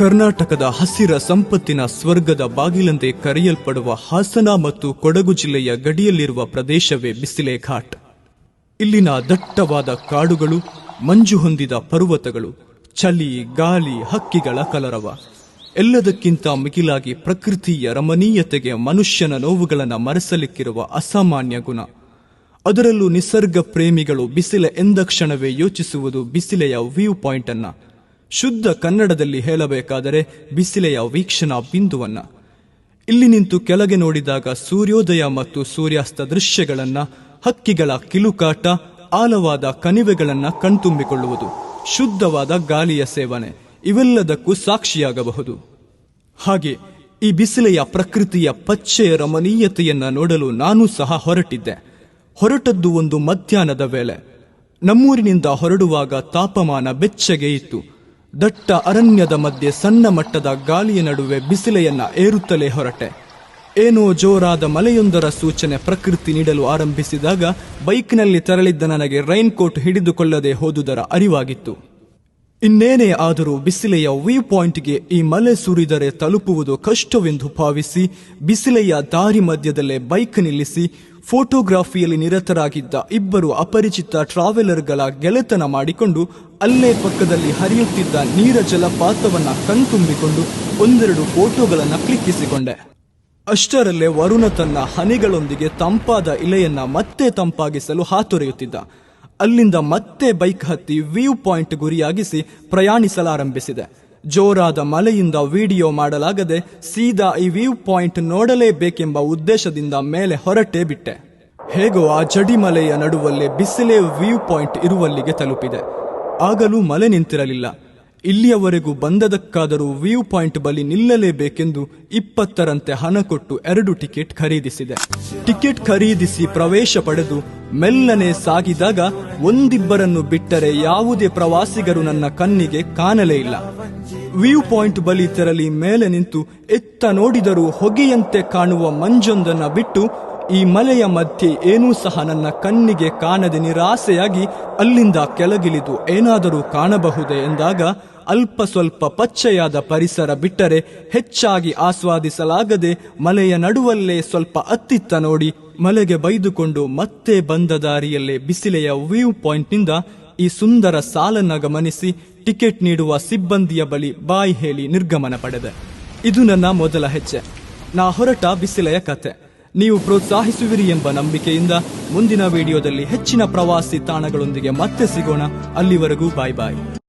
ಕರ್ನಾಟಕದ ಹಸಿರ ಸಂಪತ್ತಿನ ಸ್ವರ್ಗದ ಬಾಗಿಲಂತೆ ಕರೆಯಲ್ಪಡುವ ಹಾಸನ ಮತ್ತು ಕೊಡಗು ಜಿಲ್ಲೆಯ ಗಡಿಯಲ್ಲಿರುವ ಪ್ರದೇಶವೇ ಬಿಸಿಲೆ ಘಾಟ್ ಇಲ್ಲಿನ ದಟ್ಟವಾದ ಕಾಡುಗಳು, ಮಂಜು ಹೊಂದಿದ ಪರ್ವತಗಳು, ಚಳಿ, ಗಾಳಿ, ಹಕ್ಕಿಗಳ ಕಲರವ. ಎಲ್ಲದಕ್ಕಿಂತ ಮಿಗಿಲಾಗಿ ಪ್ರಕೃತಿಯ ರಮಣೀಯತೆಗೆ ಮನುಷ್ಯನ ನೋವುಗಳನ್ನು ಮರೆಸಲಿಕ್ಕಿರುವ ಅಸಾಮಾನ್ಯ ಗುಣ. ಅದರಲ್ಲೂ ನಿಸರ್ಗ ಪ್ರೇಮಿಗಳು ಬಿಸಿಲೆ ಎಂದ ಕ್ಷಣವೇ ಯೋಚಿಸುವುದು ಬಿಸಿಲೆಯ ವ್ಯೂ ಪಾಯಿಂಟ್ ಅನ್ನ ಶುದ್ಧ ಕನ್ನಡದಲ್ಲಿ ಹೇಳಬೇಕಾದರೆ ಬಿಸಿಲೆಯ ವೀಕ್ಷಣಾ ಬಿಂದುವನ್ನ. ಇಲ್ಲಿ ನಿಂತು ಕೆಳಗೆ ನೋಡಿದಾಗ ಸೂರ್ಯೋದಯ ಮತ್ತು ಸೂರ್ಯಾಸ್ತ ದೃಶ್ಯಗಳನ್ನ, ಹಕ್ಕಿಗಳ ಕಿಲುಕಾಟ, ಆಳವಾದ ಕಣಿವೆಗಳನ್ನ ಕಣ್ತುಂಬಿಕೊಳ್ಳುವುದು. ಶುದ್ಧವಾದ ಗಾಳಿಯ ಸೇವನೆ, ಇವೆಲ್ಲದಕ್ಕೂ ಸಾಕ್ಷಿಯಾಗಬಹುದು. ಹಾಗೆ, ಈ ಬಿಸಿಲೆಯ ಪ್ರಕೃತಿಯ ಪಚ್ಚೆಯ ರಮಣೀಯತೆಯನ್ನ ನೋಡಲು ನಾನು ಸಹ ಹೊರಟಿದ್ದೆ. ಹೊರಟದ್ದು ಒಂದು ಮಧ್ಯಾಹ್ನದ ವೇಳೆ. ನಮ್ಮೂರಿನಿಂದ ಹೊರಡುವಾಗ ತಾಪಮಾನ ಬೆಚ್ಚಗೆ ಇತ್ತು. ದಟ್ಟ ಅರಣ್ಯದ ಮಧ್ಯೆ ಸಣ್ಣ ಮಟ್ಟದ ಗಾಳಿಯ ನಡುವೆ ಬಿಸಿಲೆಯನ್ನ ಏರುತ್ತಲೇ ಹೊರಟೆ. ಏನೋ ಜೋರಾದ ಮಲೆಯೊಂದರ ಸೂಚನೆ ಪ್ರಕೃತಿ ನೀಡಲು ಆರಂಭಿಸಿದಾಗ ಬೈಕ್ನಲ್ಲಿ ತೆರಳಿದ್ದ ನನಗೆ ರೈನ್ ಕೋಟ್ ಹಿಡಿದುಕೊಳ್ಳದೆ ಹೋದುದರ ಅರಿವಾಗಿತ್ತು. ಇನ್ನೇನೇ ಆದರೂ ಬಿಸಿಲೆಯ ವ್ಯೂ ಪಾಯಿಂಟ್ಗೆ ಈ ಮಲೆ ಸುರಿದರೆ ತಲುಪುವುದು ಕಷ್ಟವೆಂದು ಭಾವಿಸಿ ಬಿಸಿಲೆಯ ದಾರಿ ಮಧ್ಯದಲ್ಲೇ ಬೈಕ್ ನಿಲ್ಲಿಸಿ ಫೋಟೋಗ್ರಾಫಿಯಲ್ಲಿ ನಿರತರಾಗಿದ್ದ ಇಬ್ಬರು ಅಪರಿಚಿತ ಟ್ರಾವೆಲರ್ಗಳ ಗೆಳೆತನ ಮಾಡಿಕೊಂಡು ಅಲ್ಲೇ ಪಕ್ಕದಲ್ಲಿ ಹರಿಯುತ್ತಿದ್ದ ನೀರ ಜಲಪಾತವನ್ನು ಕಣ್ತುಂಬಿಕೊಂಡು ಒಂದೆರಡು ಫೋಟೋಗಳನ್ನು ಕ್ಲಿಕ್ಕಿಸಿಕೊಂಡೆ. ಅಷ್ಟರಲ್ಲೇ ವರುಣ ತನ್ನ ಹನಿಗಳೊಂದಿಗೆ ತಂಪಾದ ಇಲೆಯನ್ನ ಮತ್ತೆ ತಂಪಾಗಿಸಲು ಹಾತೊರೆಯುತ್ತಿದ್ದ. ಅಲ್ಲಿಂದ ಮತ್ತೆ ಬೈಕ್ ಹತ್ತಿ ವ್ಯೂ ಪಾಯಿಂಟ್ ಗುರಿಯಾಗಿಸಿ ಪ್ರಯಾಣಿಸಲಾರಂಭಿಸಿದೆ. ಜೋರಾದ ಮಲೆಯಿಂದ ವಿಡಿಯೋ ಮಾಡಲಾಗದೆ ಸೀದಾ ಈ ವ್ಯೂ ಪಾಯಿಂಟ್ ನೋಡಲೇಬೇಕೆಂಬ ಉದ್ದೇಶದಿಂದ ಮೇಲೆ ಹೊರಟೇ ಬಿಟ್ಟೆ. ಹೇಗೋ ಆ ಜಡಿಮಲೆಯ ನಡುವಲ್ಲೇ ಬಿಸಿಲೇ ವ್ಯೂ ಪಾಯಿಂಟ್ ಇರುವಲ್ಲಿಗೆ ತಲುಪಿದೆ. ಆಗಲೂ ಮಲೆ ನಿಂತಿರಲಿಲ್ಲ. ಇಲ್ಲಿಯವರೆಗೂ ಬಂದದಕ್ಕಾದರೂ ವ್ಯೂ ಪಾಯಿಂಟ್ ಬಳಿ ನಿಲ್ಲಲೇಬೇಕೆಂದು ಇಪ್ಪತ್ತರಂತೆ ಹಣ ಕೊಟ್ಟು ಎರಡು ಟಿಕೆಟ್ ಖರೀದಿಸಿದೆ. ಟಿಕೆಟ್ ಖರೀದಿಸಿ ಪ್ರವೇಶ ಪಡೆದು ಮೆಲ್ಲನೆ ಸಾಗಿದಾಗ ಒಂದಿಬ್ಬರನ್ನು ಬಿಟ್ಟರೆ ಯಾವುದೇ ಪ್ರವಾಸಿಗರು ನನ್ನ ಕಣ್ಣಿಗೆ ಕಾಣಲೇ ಇಲ್ಲ. ವ್ಯೂ ಪಾಯಿಂಟ್ ಬಳಿ ತೆರಳಿ ಮೇಲೆ ನಿಂತು ಎತ್ತ ನೋಡಿದರೂ ಹೊಗೆಯಂತೆ ಕಾಣುವ ಮಂಜೊಂದನ್ನು ಬಿಟ್ಟು ಈ ಮಲೆಯ ಮಧ್ಯೆ ಏನೂ ಸಹ ನನ್ನ ಕಣ್ಣಿಗೆ ಕಾಣದೆ ನಿರಾಸೆಯಾಗಿ ಅಲ್ಲಿಂದ ಕೆಳಗಿಳಿದು ಏನಾದರೂ ಕಾಣಬಹುದೇ ಎಂದಾಗ ಅಲ್ಪ ಸ್ವಲ್ಪ ಪಚ್ಚೆಯಾದ ಪರಿಸರ ಬಿಟ್ಟರೆ ಹೆಚ್ಚಾಗಿ ಆಸ್ವಾದಿಸಲಾಗದೆ ಮಲೆಯ ನಡುವಲ್ಲೇ ಸ್ವಲ್ಪ ಅತ್ತಿತ್ತ ನೋಡಿ ಮಲೆಗೆ ಬೈದುಕೊಂಡು ಮತ್ತೆ ಬಂದ ದಾರಿಯಲ್ಲೇ ಬಿಸಿಲೆಯ ವ್ಯೂ ಪಾಯಿಂಟ್ನಿಂದ ಈ ಸುಂದರ ಸಾಲನ್ನ ಗಮನಿಸಿ ಟಿಕೆಟ್ ನೀಡುವ ಸಿಬ್ಬಂದಿಯ ಬಳಿ ಬಾಯಿ ಹೇಳಿ ನಿರ್ಗಮನ ಪಡೆದೆ. ಇದು ನನ್ನ ಮೊದಲ ಹೆಜ್ಜೆ. ನಾ ಹೊರಟ ಬಿಸಿಲೆಯ ಕತೆ. ನೀವು ಪ್ರೋತ್ಸಾಹಿಸುವಿರಿ ಎಂಬ ನಂಬಿಕೆಯಿಂದ ಮುಂದಿನ ವಿಡಿಯೋದಲ್ಲಿ ಹೆಚ್ಚಿನ ಪ್ರವಾಸಿ ತಾಣಗಳೊಂದಿಗೆ ಮತ್ತೆ ಸಿಗೋಣ. ಅಲ್ಲಿವರೆಗೂ ಬಾಯ್ ಬಾಯ್.